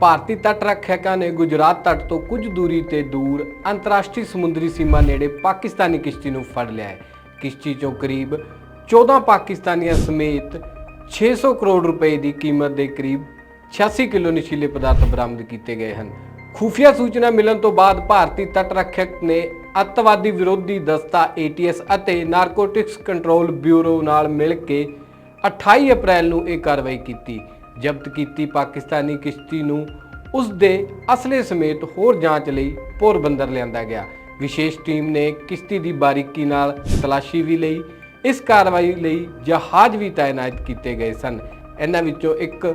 ਭਾਰਤੀ ਤੱਟ ਰੱਖਿਅਕਾਂ ਨੇ ਗੁਜਰਾਤ ਤੱਟ ਤੋਂ ਕੁਝ ਦੂਰੀ ਤੇ ਦੂਰ ਅੰਤਰਰਾਸ਼ਟਰੀ ਸਮੁੰਦਰੀ ਸੀਮਾ ਨੇੜੇ ਪਾਕਿਸਤਾਨੀ ਕਿਸ਼ਤੀ ਨੂੰ ਫੜ ਲਿਆ ਹੈ। ਕਿਸ਼ਤੀ ਚੋਂ ਕਰੀਬ 14 ਪਾਕਿਸਤਾਨੀਆਂ ਸਮੇਤ 600 ਕਰੋੜ ਰੁਪਏ ਦੀ ਕੀਮਤ ਦੇ ਕਰੀਬ 86 ਕਿਲੋ ਨਸ਼ੀਲੇ ਪਦਾਰਥ ਬਰਾਮਦ ਕੀਤੇ ਗਏ ਹਨ। ਖੂਫੀਆ ਸੂਚਨਾ ਮਿਲਣ ਤੋਂ ਬਾਅਦ ਭਾਰਤੀ ਤੱਟ ਰੱਖਿਅਕ ਨੇ ਅੱਤਵਾਦੀ ਵਿਰੋਧੀ ਦਸਤਾ ਏਟੀਐਸ ਅਤੇ ਨਾਰਕੋਟਿਕਸ ਕੰਟਰੋਲ ਬਿਊਰੋ ਨਾਲ ਮਿਲ ਕੇ 28 ਅਪ੍ਰੈਲ ਨੂੰ ਇਹ ਕਾਰਵਾਈ ਕੀਤੀ। ਜ਼ਬਤ ਕੀਤੀ ਪਾਕਿਸਤਾਨੀ ਕਿਸ਼ਤੀ ਨੂੰ, ਉਸ ਦੇ ਅਸਲੇ ਸਮੇਤ ਹੋਰ ਜਾਂਚ ਲਈ ਪੋਰਬੰਦਰ ਲਿਆਂਦਾ ਗਿਆ। ਵਿਸ਼ੇਸ਼ ਟੀਮ ਨੇ ਕਿਸ਼ਤੀ ਦੀ ਬਾਰੀਕੀ ਨਾਲ ਤਲਾਸ਼ੀ ਵੀ ਲਈ। ਇਸ ਕਾਰਵਾਈ ਲਈ ਜਹਾਜ਼ ਵੀ ਤਾਇਨਾਤ ਕੀਤੇ ਗਏ ਸਨ। ਇਹਨਾਂ ਵਿੱਚੋਂ ਇੱਕ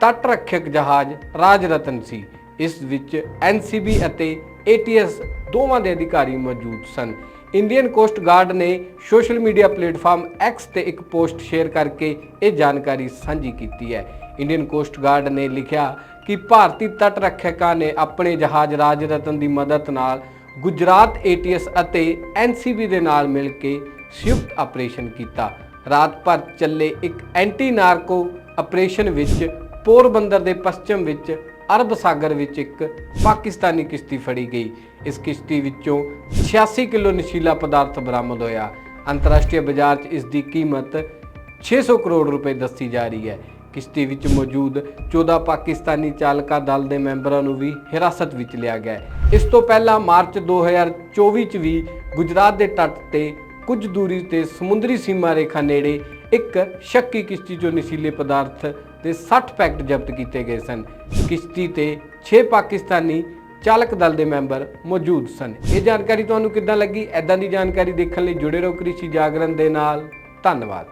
ਤਟ ਰੱਖਿਅਕ ਜਹਾਜ਼ ਰਾਜ ਰਤਨ ਸੀ। ਇਸ ਵਿੱਚ ਐਨਸੀਬੀ ਅਤੇ ATS ਦੋਵਾਂ ਦੇ ਅਧਿਕਾਰੀ ਮੌਜੂਦ ਸਨ। ਇੰਡੀਅਨ ਕੋਸਟ ਗਾਰਡ ਨੇ ਸੋਸ਼ਲ ਮੀਡੀਆ ਪਲੇਟਫਾਰਮ X ਤੇ ਇੱਕ ਪੋਸਟ ਸ਼ੇਅਰ ਕਰਕੇ ਇਹ ਜਾਣਕਾਰੀ ਸਾਂਝੀ ਕੀਤੀ ਹੈ। ਇੰਡੀਅਨ ਕੋਸਟ ਗਾਰਡ ਨੇ ਲਿਖਿਆ ਕਿ ਭਾਰਤੀ ਤਟ ਰੱਖਿਅਕਾਂ ਨੇ ਆਪਣੇ ਜਹਾਜ਼ ਰਾਜ ਰਤਨ ਦੀ ਮਦਦ ਨਾਲ ਗੁਜਰਾਤ ATS ਅਤੇ NCB ਦੇ ਨਾਲ ਮਿਲ ਕੇ ਸੰਯੁਕਤ ਆਪਰੇਸ਼ਨ ਕੀਤਾ। ਰਾਤ ਭਰ ਚੱਲੇ ਇੱਕ ਐਂਟੀ ਨਾਰਕੋ ਆਪਰੇਸ਼ਨ ਵਿੱਚ ਪੋਰਬੰਦਰ ਦੇ ਪੱਛਮ ਵਿੱਚ ਅਰਬ ਸਾਗਰ ਵਿੱਚ ਇੱਕ ਪਾਕਿਸਤਾਨੀ ਕਿਸ਼ਤੀ ਫੜੀ ਗਈ। ਇਸ ਕਿਸ਼ਤੀ ਵਿੱਚੋਂ 86 ਕਿਲੋ ਨਸ਼ੀਲਾ ਪਦਾਰਥ ਬਰਾਮਦ ਹੋਇਆ। ਅੰਤਰਰਾਸ਼ਟਰੀ ਬਾਜ਼ਾਰ 'ਚ ਇਸ ਦੀ ਕੀਮਤ 600 ਕਰੋੜ ਰੁਪਏ ਦੱਸੀ ਜਾ ਰਹੀ ਹੈ। ਕਿਸ਼ਤੀ ਵਿੱਚ ਮੌਜੂਦ 14 ਪਾਕਿਸਤਾਨੀ ਚਾਲਕਾ ਦਲ ਦੇ ਮੈਂਬਰਾਂ ਨੂੰ ਵੀ ਹਿਰਾਸਤ ਵਿੱਚ ਲਿਆ ਗਿਆ ਇਸ ਤੋਂ ਪਹਿਲਾਂ ਮਾਰਚ 2024 ਚ ਵੀ ਗੁਜਰਾਤ ਦੇ ਤੱਟ ਤੇ ਕੁਝ ਦੂਰੀ ਤੇ ਸਮੁੰਦਰੀ ਸੀਮਾ ਰੇਖਾ ਨੇੜੇ ਇੱਕ ਸ਼ੱਕੀ ਕਿਸ਼ਤੀ ਚੋਂ ਨਸ਼ੀਲੇ ਪਦਾਰਥ ਦੇ 60 ਪੈਕਟ ਜ਼ਬਤ ਕੀਤੇ ਗਏ ਸਨ। ਕਿਸ਼ਤੀ ਤੇ 6 ਪਾਕਿਸਤਾਨੀ ਚਾਲਕ ਦਲ ਦੇ ਮੈਂਬਰ ਮੌਜੂਦ ਸਨ। ਇਹ ਜਾਣਕਾਰੀ ਤੁਹਾਨੂੰ ਕਿੱਦਾਂ ਲੱਗੀ? ਐਦਾਂ ਦੀ ਜਾਣਕਾਰੀ ਦੇਖਣ ਲਈ ਜੁੜੇ ਰਹੋ ਕ੍ਰਿਸ਼ੀ ਜਾਗਰਣ ਦੇ ਨਾਲ। ਧੰਨਵਾਦ।